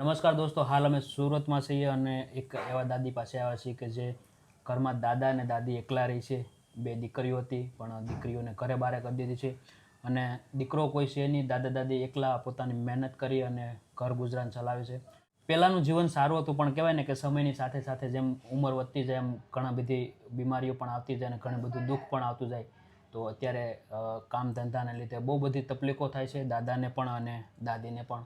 નમસ્કાર દોસ્તો, હાલ અમે સુરતમાં છીએ અને એક એવા દાદી પાસે આવ્યા છીએ કે જે ઘરમાં દાદા અને દાદી એકલા રહી છે. બે દીકરીઓ હતી, પણ દીકરીઓને ઘરે બારે કરી દીધી છે. અને દીકરો કોઈ છે નહીં, દાદા દાદી એકલા પોતાની મહેનત કરી અને ઘર ગુજરાન ચલાવે છે. પહેલાંનું જીવન સારું હતું, પણ કહેવાય ને કે સમયની સાથે સાથે જેમ ઉંમર વધતી જાય, એમ ઘણા બધી બીમારીઓ પણ આવતી જાય અને ઘણું બધું દુઃખ પણ આવતું જાય. તો અત્યારે કામ ધંધાને લીધે બહુ બધી તકલીફો થાય છે, દાદાને પણ અને દાદીને પણ.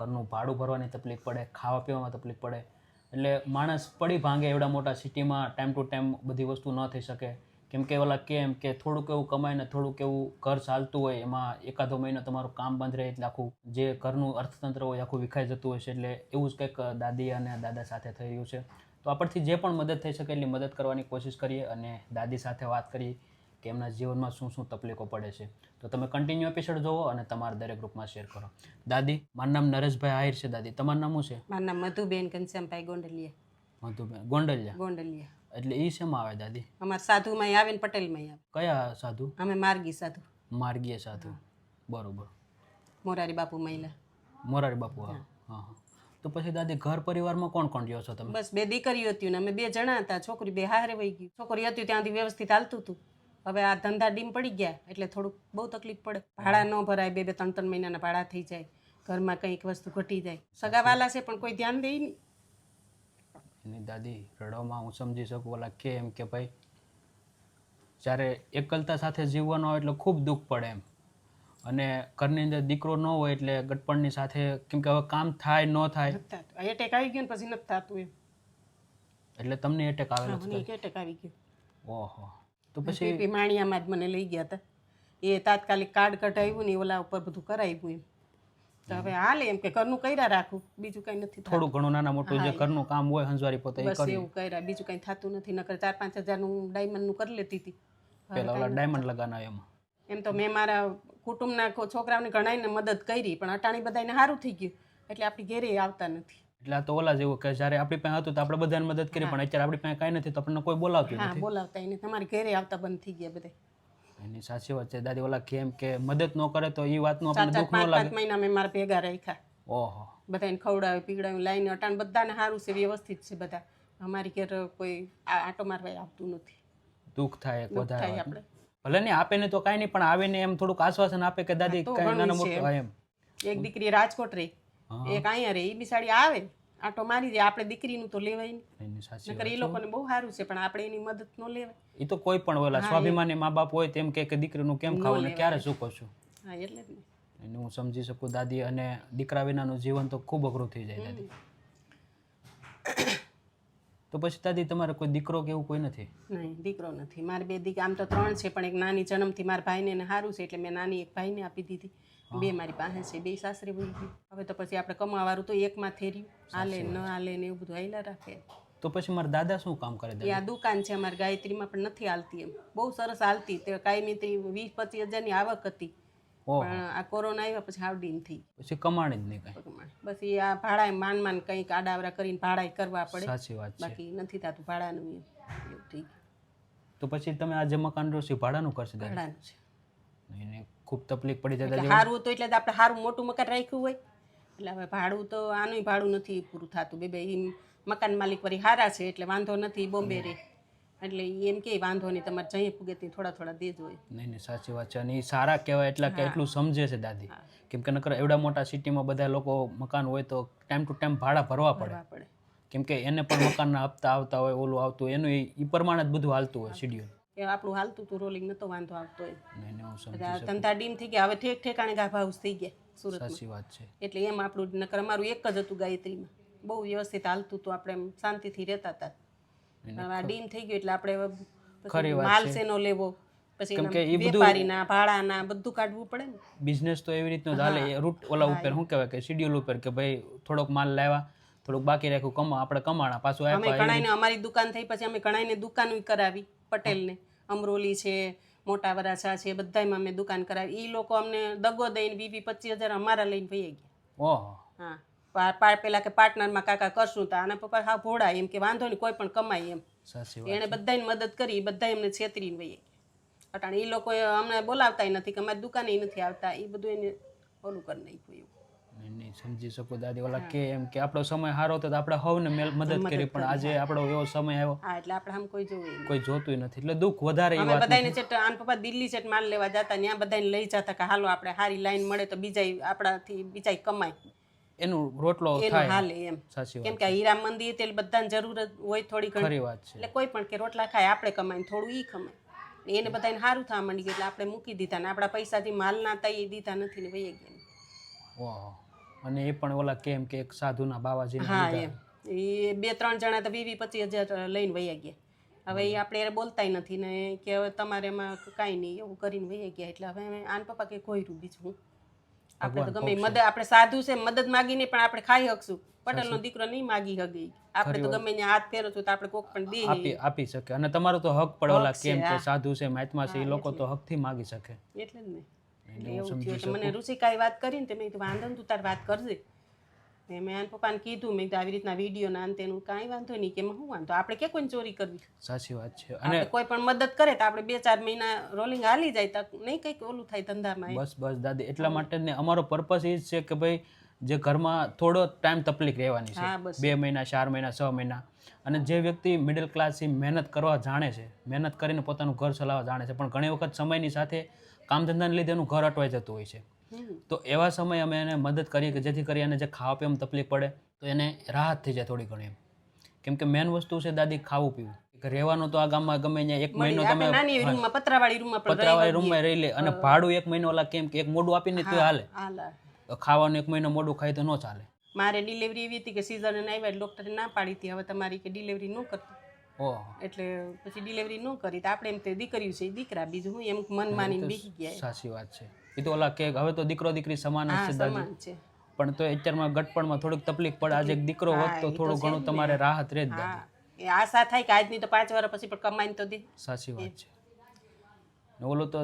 ઘરનું ભાડું ભરવાની તકલીફ પડે, ખાવા પીવામાં તકલીફ પડે. એટલે માણસ પડી ભાંગે એવડા મોટા સિટીમાં ટાઈમ ટુ ટાઈમ બધી વસ્તુ ન થઈ શકે. કેમ કે ઓલા કેમ કે થોડુંક એવું કમાઈને થોડુંક એવું ઘર ચાલતું હોય, એમાં એકાદો મહિનો તમારું કામ બંધ રહે એટલે આખું જે ઘરનું અર્થતંત્ર હોય આખું વિખાઈ જતું હોય છે. એટલે એવું જ કંઈક દાદી અને દાદા સાથે થઈ રહ્યું છે. તો આપણથી જે પણ મદદ થઈ શકે એટલી મદદ કરવાની કોશિશ કરીએ અને દાદી સાથે વાત કરીએ. કે એમના જીવનમાં શું શું તકલીફો પડે છે. તો તમે કન્ટિન્યુ એપિસોડ જોવો અને તમારા દરેક ગ્રુપમાં શેર કરો. દાદી મારું નામ નરેશભાઈ આહિર છે દાદી. તમારું નામ શું છે? મારું નામ મધુબેન ઘનશ્યામભાઈ ગોંડલિયા. મધુબેન ગોંડલિયા? ગોંડલિયા. એટલે એ શેમાં આવે દાદી? અમારા સાધુમાં આવે ને પટેલમાં આવે. કયા સાધુ? અમે માર્ગી સાધુ. માર્ગીય સાધુ. બરોબર. મોરારી બાપુ મહિલા. મોરારી બાપુ હા. હા. તો પછી દાદી ઘર પરિવારમાં કોણ કોણ રહ્યો છો તમે? બસ બે દીકરીઓ હતી ને અમે બે જણા હતા. છોકરી બે હારે વહી ગઈ. છોકરી હતી ત્યાંથી વ્યવસ્થિત હાલતું હતું. હવે આ ધંધા ડીમ પડી ગયા એટલે થોડુંક બહુ તકલીફ પડે. ભાડા ન ભરાય બે બે ત્રણ ત્રણ મહિનાના ભાડા થઈ જાય. ઘરમાં કંઈક વસ્તુ ઘટી જાય. સગાવાલા છે પણ કોઈ ધ્યાન દે નહીં. એની દાદી રડવામાં હું સમજી શકું ઓલા કે એમ કે ભાઈ જ્યારે એકલતા સાથે જીવવાનો હોય એટલે ખૂબ દુઃખ પડે એમ. અને ઘરની અંદર દીકરો ન હોય એટલે ગટપણની સાથે કેમ કે હવે કામ થાય ન થાય. એટેક આવી ગયો ને પછી નથી થતું એમ. એટલે તમને એટેક આવેલો એટેક આવી ગયો. ઓહો. તો પછી માણિયામાં જ મને લઈ ગયા હતા એ તાત્કાલિક કાર્ડ કઢાવ્યું ને ઓલા ઉપર બધું કરાવ્યું એમ. તો હવે હાલે એમ કે ઘરનું કર્યા રાખું બીજું કંઈ નથી થોડું ઘણું નાના મોટું જે ઘરનું કામ હોય હંજવારી પોતે બસ એવું કર્યા બીજું કંઈ થતું નથી નકર ચાર પાંચ હજારનું ડાયમંડનું કરી લેતી હતી. પેલા ઓલા ડાયમંડ લગાના એમાં. એમ તો મેં મારા કુટુંબના છોકરાઓને ઘણાઈને મદદ કરી પણ અટાણી બધાને સારું થઈ ગયું. એટલે આપણી ઘેરે આવતા નથી. એટલે આ તો ઓલા જેવું કે જ્યારે આપણી પાસે હતું તો આપણે બધાને મદદ કરી પણ અત્યારે આપણી પાસે કાંઈ નથી તો આપણને કોઈ બોલાવતું નથી. બોલાવતા એને તમારી ઘરે આવતા બંધ થઈ ગયા બધા. એની સાચી વાત છે. દાદી ઓલા કેમ કે મદદ ન કરે તો એ વાતનું આપણને દુઃખ ન લાગે. મહિના મેં મારા ભેગા રાખ્યા. ઓહો. બધાને ખવડાવે પીવડાવે લાઈને અટાણ બધાને સારું છે વ્યવસ્થિત છે બધા. અમારી ઘેર કોઈ આટો મારવા આવતું નથી. દુઃખ થાય એક વધારે આપણે. ભલે ને આપે ને તો કાંઈ નહીં પણ આવે ને એમ થોડુંક આશ્વાસન આપે કે દાદી કાંઈ નાના મોટું એમ. એક દીકરી રાજકોટ રહી. એક અહીંયા રે એ બિસાડી આવે આટો મારી દે આપણે દીકરીનું તો લેવાય નહીં નકર એ લોકોને બહુ સારું છે પણ આપણે એની મદદ ન લેવાય. એ તો કોઈ પણ ઓલા સ્વાભિમાની મા બાપ હોય તેમ કે કે દીકરીનું કેમ ખાવું ને ક્યારે ચૂકો છું હા એટલે જ એને હું સમજી શકું દાદી અને દીકરા વિનાનું જીવન તો ખૂબ અઘરું થઈ જાય દાદી. તો પછી દાદી તમારે કોઈ દીકરો કે એવું કોઈ નથી? નહીં દીકરો નથી. મારે બે દીકરા આમ તો ત્રણ છે પણ એક નાની જન્મથી મારા ભાઈને સારું છે એટલે મેં નાની એક ભાઈને આપી દીધી. બે મારી પાસે છે બે સાસરે વહી ગઈ હવે તો પછી આપણે કમાવાળું તો એકમાં થઈ રહ્યું. હાલે ન હાલે ને એવું બધું હાલ્યા રાખે. તો પછી મારા દાદા શું કામ કરે એ આ દુકાન છે અમારી ગાયત્રીમાં પણ નથી હાલતી એમ. બહુ સરસ હાલતી. તે કાયમી વીસ પચીસ હજારની આવક હતી. પણ આ કોરોના આવ્યા પછી આવડી થઈ. પછી કમાણે જ નહીં કાંઈ. બસ એ આ ભાડા માન માન કંઈક આડાવરા કરીને ભાડા કરવા પડે. સાચી વાત બાકી નથી થતું ભાડાનું એવું થઈ તો પછી તમે આ જે મકાન રહ્યો છે ભાડાનું કરશે ભાડાનું છે. ખૂબ તકલીફ પડી જાય એટલે હારું હતું એટલે જ આપણે હારું મોટું મકાન રાખ્યું હોય. એટલે હવે ભાડું તો આનું ભાડું નથી પૂરું થતું. બે બે મકાન માલિક વળી સારા છે એટલે વાંધો નથી બોમ્બે રે. એટલે એમ કે વાંધો નહીં તમારે જઈએ પૂગે તે થોડા થોડા દેજો હોય. નહીં નહીં સાચી વાત છે. અને એ સારા કહેવાય એટલા કે એટલું સમજે છે દાદી. કેમ કે નકર એવડા મોટા સિટીમાં બધા લોકો મકાન હોય તો ટાઈમ ટુ ટાઈમ ભાડા ભરવા પડે. પડે. કેમ કે એને પણ મકાનના હપ્તા આવતા હોય ઓલું આવતું હોય એનું એ પ્રમાણે જ બધું હાલતું હોય શેડ્યુલ. કે આપણું હાલતું હતું રોલિંગ નતો વાંધો આવતો બધા ધંધા ડીમ થઈ ગયા. હવે ઠેક ઠેકાણે ગાભા હાઉસ થઈ ગયા સુરત સાચી વાત છે. એટલે એમ આપણું નકર અમારું એક જ હતું ગાયત્રીમાં. બહુ વ્યવસ્થિત હાલતું હતું આપણે એમ શાંતિથી રહેતા હતા હવે આ ડીમ થઈ ગયું એટલે આપણે માલ શેનો લેવો પછી એના વેપારીના ભાડાના બધું કાઢવું પડે ને. બિઝનેસ તો એવી રીતનો ચાલે રૂટ ઓલા ઉપર શું કહેવાય કે શેડ્યુલ ઉપર કે ભાઈ થોડોક માલ લાવ્યા થોડુંક બાકી રાખ્યું કમા આપણે કમાણા પાછું અમે કણાઈને અમારી દુકાન થઈ પછી અમે કણાઈને દુકાન કરાવી પટેલને. અમરોલી છે મોટા વરાછા છે બધામાં અમે દુકાન કરાવી. એ લોકો અમને દગો દઈને વી વી પચીસ હજાર અમારા લઈને ભાઈ ગયા. હા. પેલા કે પાર્ટનરમાં કાકા કરશું તા આના પપ્પા હા ભોળા એમ કે વાંધો નહીં કોઈ પણ કમાય એમ. એને બધાને મદદ કરી બધા એમને છેતરીને વહી ગયા. અટાણે એ લોકો અમને બોલાવતાય નથી કે અમારી દુકાને નથી આવતા. એ બધું એને ઓલું કરી નાખ્યું એવું. નહીં, સમજી શકું દાદી. ઓલા કે એમ કે આપણો સમય સારો હતો તો આપણે હવને મદદ કરી પણ આજે આપણો એવો સમય આવ્યો. હા એટલે આપણે આમ કોઈ જોયું કોઈ જોતું નથી. એટલે દુઃખ વધારે એ વાત બધાને ચેટ આન પપ્પા દિલ્હી ચેટ માલ લેવા જતા ત્યાં બધાને લઈ જતા કે હાલો આપણે હારી લાઈન મળે તો બીજા આપણાથી બીજા કમાય. એનું રોટલો થાય. હાલે એમ. સાચી કેમ કે હીરા મંદિર તેલ બધાને જરૂરત હોય થોડી ઘણી. ખરી વાત છે. એટલે કોઈ પણ કે રોટલા ખાય આપણે કમાય થોડું ઈ કમાય. એને બધાને સારું થવા માંડી ગયું એટલે આપણે મૂકી દીધા ને આપણા પૈસાથી માલ ના તઈ દીધા નથી ને વહી ગયા. ઓહો. અને એ પણ ઓલા કેમ કે એક સાધુના બાવાજી હા એમ. એ બે ત્રણ જણા તો વીસ પચીસ હજાર લઈને વહી ગયા. હવે એ આપણે બોલતાય નથી ને કે હવે તમારે એમાં કાંઈ નહીં એવું કરીને વહી ગયા. એટલે હવે આન પપ્પા કે કોઈ રૂ બીજું આપણે તો ગમે મદદ આપણે સાધુ છે મદદ માગીને પણ આપણે ખાઈ શકશું પટેલનો દીકરો નહીં માગી હગી આપણે તો ગમે ત્યાં હાથ ફેરો છું તો આપણે કોક પણ દે આપી આપી શકે. અને તમારો તો હક પડે ઓલા કેમ કે સાધુ છે મહાત્મા છે એ લોકો તો હકથી માગી શકે. એટલે જ ને. એવું થયું. એટલે મને રુચિકાએ વાત કરીને તે મેં કીધું વાંધો ને તું તાર વાત કરજે. મેં આન પપ્પાને કીધું મેં આવી રીતના વીડિયો ના તેનું કાંઈ વાંધો નહીં. કે હું વાંધો? આપણે કે કોઈને ચોરી કરવી? સાચી વાત છે. અને કોઈ પણ મદદ કરે તો આપણે બે ચાર મહિના રોલિંગ હાલી જાય તો નહીં કંઈક ઓલું થાય ધંધામાં બસ બસ દાદી. એટલા માટે ને અમારો પર્પસ એ જ છે કે ભાઈ જે ઘરમાં થોડો ટાઈમ તકલીફ રહેવાની છે. બે મહિના ચાર મહિના છ મહિના. અને જે વ્યક્તિ મિડલ ક્લાસ મહેનત કરવા જાણે છે મહેનત કરીને પોતાનું ઘર ચલાવવા જાણે છે પણ ઘણી વખત સમયની સાથે કામ ધંધાને લીધે એનું ઘર અટવાઈ જતું હોય છે. તો એવા સમયે અમે એને મદદ કરીએ કે જેથી કરી એને જે ખાવા પીવામાં તકલીફ પડે તો એને રાહત થઈ જાય થોડી ઘણી એમ. કેમ કે મેન વસ્તુ છે દાદી ખાવું પીવું. રહેવાનું તો આ ગામમાં ગમે ત્યાં એક મહિનો તમે પતરાવાળી રૂમમાં પતરાવાળી રૂમમાં રહી લે. અને ભાડું એક મહિનો ઓલા કેમ કે એક મોડું આપીને તો હાલે. ખાવાનું એક મહિનો મોડું ખાય તો ન ચાલે. મારે ડિલિવરી એવી હતી કે સિઝન આવ્યા ડૉક્ટરે ના પાડી હતી. હવે તમારી કે ડિલિવરી ન કરતી. એટલે પછી ડિલિવરી ન કરી તો આપણે એમ તે દીકરી છે દીકરા બીજું હું એમ મન માની બીકી ગયા. સાચી વાત છે. એ તો ઓલા કે હવે તો દીકરો દીકરી સમાન છે સમાન છે. પણ તો અત્યારમાં ગટપણમાં થોડીક તકલીફ પડે. આજે એક દીકરો હોત તો થોડું ઘણું તમારે રાહત રહે જ દાદી. એ આશા થાય કે આજની તો પાંચ વાર પછી પણ કમાઈને તો દે. સાચી વાત છે. ઓલો તો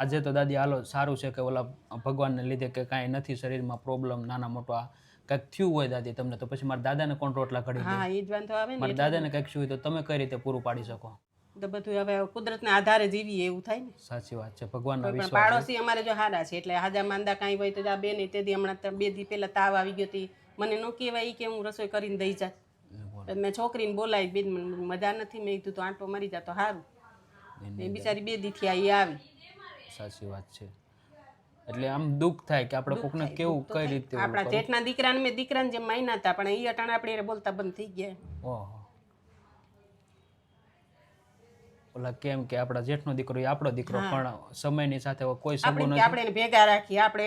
આજે તો દાદી હાલો સારું છે કે ઓલા ભગવાનને લીધે કે કાંઈ નથી શરીરમાં પ્રોબ્લેમ નાના મોટો કંઈક થયું હોય દાદી તમને તો પછી મારા દાદાને કોણ રોટલા ઘડી હા એ જ વાંધો આવે ને મારા દાદાને કંઈક શું હોય તો તમે કઈ રીતે પૂરું પાડી શકો? તો બધું હવે કુદરતના આધારે જીવીએ એવું થાય ને. સાચી વાત છે ભગવાનના વિશ્વાસ પાડોશી અમારે જો હારા છે એટલે હાજા માંદા કાંઈ હોય તો આ બે ને તેથી હમણાં બે દી પેલા તાવ આવી ગયો હતી મને ન કહેવાય કે હું રસોઈ કરીને દઈ જાત. મેં છોકરીને બોલાવી બેન મજા નથી મેં કીધું તો આંટો મારી જાતો સારું એ બિચારી બે દીથી આ આવી. સાચી વાત છે. એટલે આમ દુઃખ થાય કે આપણે કોકને કેવું કઈ રીતે આપણા જેઠના દીકરાને મેં દીકરાને જેમ માયના હતા પણ એ અટાણે આપણે એને બોલતા બંધ થઈ ગયા. ઓહો. ઓલા કેમ કે આપણા જેઠનો દીકરો એ આપણો દીકરો પણ સમયની સાથે કોઈ સંબંધ નથી. આપણે એને ભેગા રાખીએ આપણે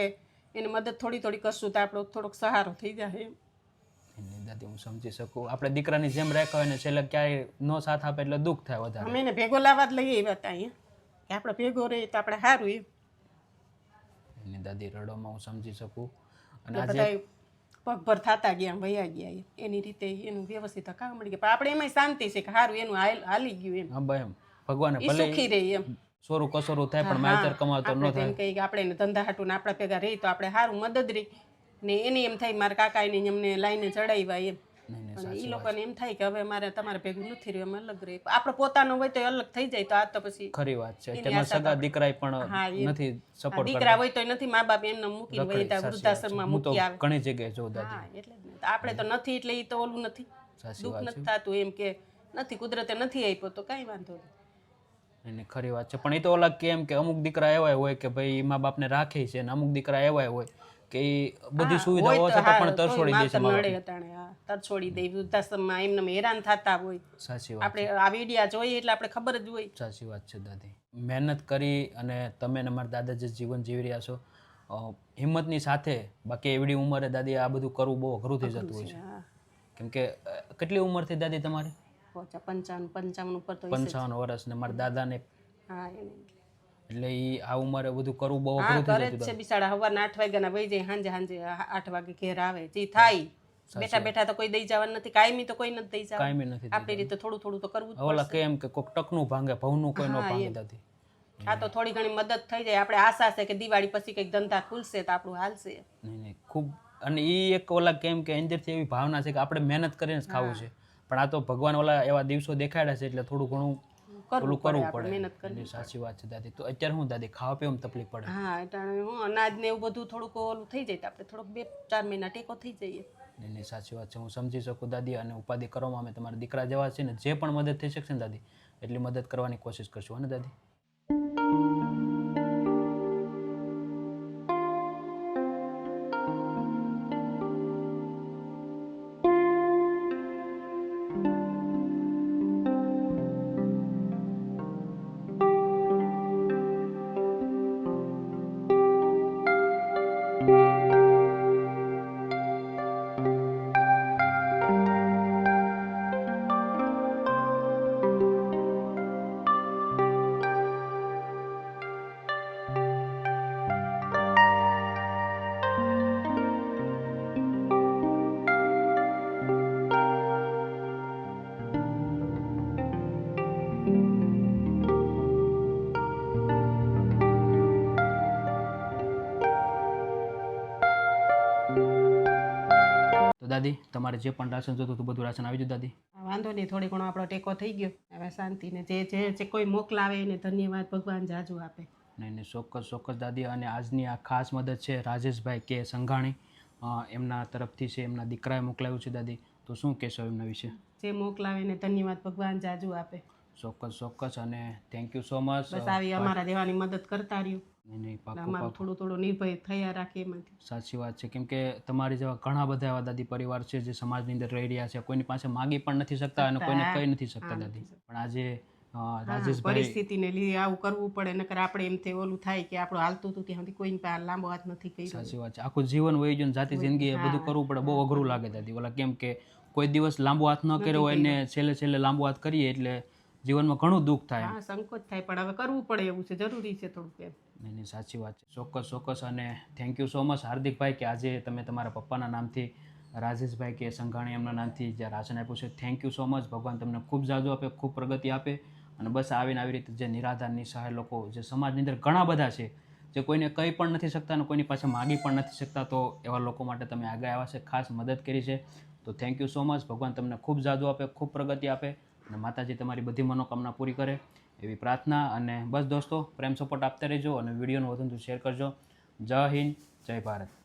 એને મદદ થોડી થોડી કરશું તો આપણો થોડોક સહારો થઈ જાય દાદી હું સમજી શકું. આપણે દીકરાની જેમ રાખ્યા હોય ને છેલ્લે ક્યાંય નો સાથ આપે એટલે દુઃખ થાય વધારે. અમે એને ભેગો લાવવા જ લઈએ એ હતા અહીંયા કે આપણે ભેગો રહીએ તો આપણે સારું એમ. એની દાદી રડોમાં હું સમજી શકું. અને આજે પગભર થતા ગયા વયા ગયા એની રીતે એનું વ્યવસ્થિત કામ મળી ગયા. પણ આપણે એમાં શાંતિ છે કે સારું એનું હાલી ગયું એમ. હા ભાઈ એમ. ભગવાને ભલે સુખી રહી એમ. સોરું કસોરું થાય પણ માયતર કમાતો ન થાય એમ કહી કે આપણે એને ધંધા હાટું ને આપણા ભેગા રહી તો આપણે સારું મદદ રહી. ને એને એમ થાય મારા કાકા એને એમને લાઈને ચડાવ્યા એમ. એ લોકોને એમ થાય કે હવે મારે તમારે ભેગું નથી રહ્યું અમે અલગ રહી. આપણો પોતાનો હોય તો અલગ થઈ જાય તો આ તો પછી ખરી વાત છે. અત્યારમાં સગા દીકરા પણ નથી સપોર્ટ દીકરા હોય તો નથી મા બાપ એમને મૂકી વહી ત્યાં વૃદ્ધાશ્રમમાં મૂકી આવે. ઘણી જગ્યાએ જો દાદી. એટલે આપણે તો નથી એટલે એ તો ઓલું નથી. દુઃખ નથી થતું એમ કે નથી કુદરતે નથી આપ્યો તો કાંઈ વાંધો નહીં. એની ખરી વાત છે. પણ એ તો ઓલા કેમ કે અમુક દીકરા એવા હોય કે ભાઈ મા બાપને રાખે છે અને અમુક દીકરા એવા હોય કે બધી સુવિધાઓ છતાં પણ તરછોડી દે છે મા નડે અટાણે હા તરછોડી દે. વૃદ્ધાશ્રમમાં એમને હેરાન થતા હોય. સાચી વાત આપણે આ વિડિયા જોઈએ એટલે આપણે ખબર જ હોય. સાચી વાત છે દાદી. મહેનત કરી અને તમે ને મારા દાદા જે જીવન જીવી રહ્યા છો. હિંમતની સાથે બાકી એવડી ઉંમરે દાદી આ બધું કરવું બહુ અઘરું થઈ જતું હોય છે. કેમ કે કેટલી ઉંમર થઈ દાદી તમારી? પંચાવન પંચાવન ઉપર તો પંચાવન વર્ષ ને મારા દાદાને હા એને. એટલે એ આ ઉંમરે બધું કરવું બહુ હા અઘરું કરે જ છે બિચારા. સવારના આઠ વાગ્યાના વહી જાય હાંજે હાંજે આઠ વાગે ઘેર આવે. જે થાય બેઠા બેઠા તો કોઈ દઈ જવાનું નથી કાયમી તો કોઈ નથી દઈ જવાનું. કાંઈ નથી આપણી રીતે થોડું થોડું તો કરવું જ ઓલા કેમ કે કોક ટકનું ભાંગે ભવનું કોઈ ન ભાંગે દાદી. આ તો થોડી ઘણી મદદ થઈ જાય. આપણે આશા છે કે દિવાળી પછી કંઈક ધંધા ખુલશે તો આપણું હાલશે. નહીં નહીં ખૂબ. અને એ એક ઓલા કેમ કે અંદરથી એવી ભાવના છે કે આપણે મહેનત કરીને જ ખાવું છે. પણ આ તો ભગવાન ઓલા એવા દિવસો દેખાડ્યા છે એટલે થોડું ઘણું કરવું પડે કરવું પડે મહેનત કરવી સાચી વાત છે દાદી. તો અત્યારે હું દાદી ખાવા પીવામાં તકલીફ પડે. હા એટલે હું અનાજ ને એવું બધું થોડુંક ઓલું થઈ જાય તો આપણે થોડોક બે ચાર મહિના ટેકો થઈ જઈએ. એની સાચી વાત છે. હું સમજી શકું દાદી અને ઉપાધિ કરવામાં અમે તમારા દીકરા જેવા છે ને જે પણ મદદ થઈ શકશે ને દાદી એટલી મદદ કરવાની કોશિશ કરશું અને દાદી? દાદી? તમારે જે પણ રાશન જોતું હતું બધું રાશન આવી જ દાદી? વાંધો નહીં થોડી ઘણો આપણો ટેકો થઈ ગયો. હવે શાંતિને જે જે જે કોઈ મોકલાવે એને ધન્યવાદ ભગવાન જાજુ આપે. નહીં નહીં ચોક્કસ ચોક્કસ દાદી. અને આજની આ ખાસ મદદ છે રાજેશભાઈ કે સંઘાણી. એમના તરફથી છે એમના દીકરાએ મોકલાવ્યું છે દાદી. તો શું કહેશો એમના વિશે? જે મોકલાવે એને ધન્યવાદ ભગવાન જાજુ આપે. ચોક્કસ ચોક્કસ અને થેન્ક યુ સો મચ બસ આવી અમારા દેવાની મદદ કરતા રહ્યું. નહીં પાક્કું થોડું થોડું નિર્ભય થયા રાખે એમાંથી. સાચી વાત છે. કેમ કે તમારી જેવા ઘણા બધા એવા દાદી પરિવાર છે જે સમાજની અંદર રહી રહ્યા છે. કોઈની પાસે માગી પણ નથી શકતા અને કોઈને કહી નથી શકતા દાદી. પણ આજે રાજેશભાઈ પરિસ્થિતિને લીધે આવું કરવું પડે નકર આપણે એમ થઈ ઓલું થાય કે આપણું હાલતું હતું ત્યાં સુધી કોઈની પાસે લાંબો હાથ નથી કર્યો. સાચી વાત છે. આખું જીવન વહી ગયું જાતિ જિંદગી એ બધું કરવું પડે. બહુ અઘરું લાગે દાદી. ઓલા કેમ કે કોઈ દિવસ લાંબો હાથ ન કર્યો હોય ને છેલ્લે છેલ્લે લાંબો હાથ કરીએ એટલે જીવનમાં ઘણું દુઃખ થાય. હા સંકોચ થાય પણ હવે કરવું પડે એવું છે જરૂરી છે થોડુંક એમ. નહીં સાચી વાત છે. ચોક્કસ ચોક્કસ અને થેન્ક યુ સો મચ હાર્દિકભાઈ કે આજે તમે તમારા પપ્પાના નામથી રાજેશભાઈ કે સંઘાણી એમના નામથી જે રાશન આપ્યું છે થેન્ક યુ સો મચ ભગવાન તમને ખૂબ જાજુ આપે ખૂબ પ્રગતિ આપે અને બસ આવીને આવી રીતે જે નિરાધાર નિસહાય લોકો જે સમાજની અંદર ઘણા બધા છે જે કોઈને કહી પણ નથી શકતા અને કોઈની પાસે માગી પણ નથી શકતા તો એવા લોકો માટે તમે આગળ આવ્યા છે ખાસ મદદ કરી છે. તો થેન્ક યુ સો મચ ભગવાન તમને ખૂબ જાદુ આપે ખૂબ પ્રગતિ આપે અને માતાજી તમારી બધી મનોકામના પૂરી કરે એવી પ્રાર્થના અને બસ દોસ્તો, પ્રેમ સપોર્ટ આપતા રહેજો અને વિડીયોનું વધુ શેર કરજો. જય હિન્દ, જય ભારત.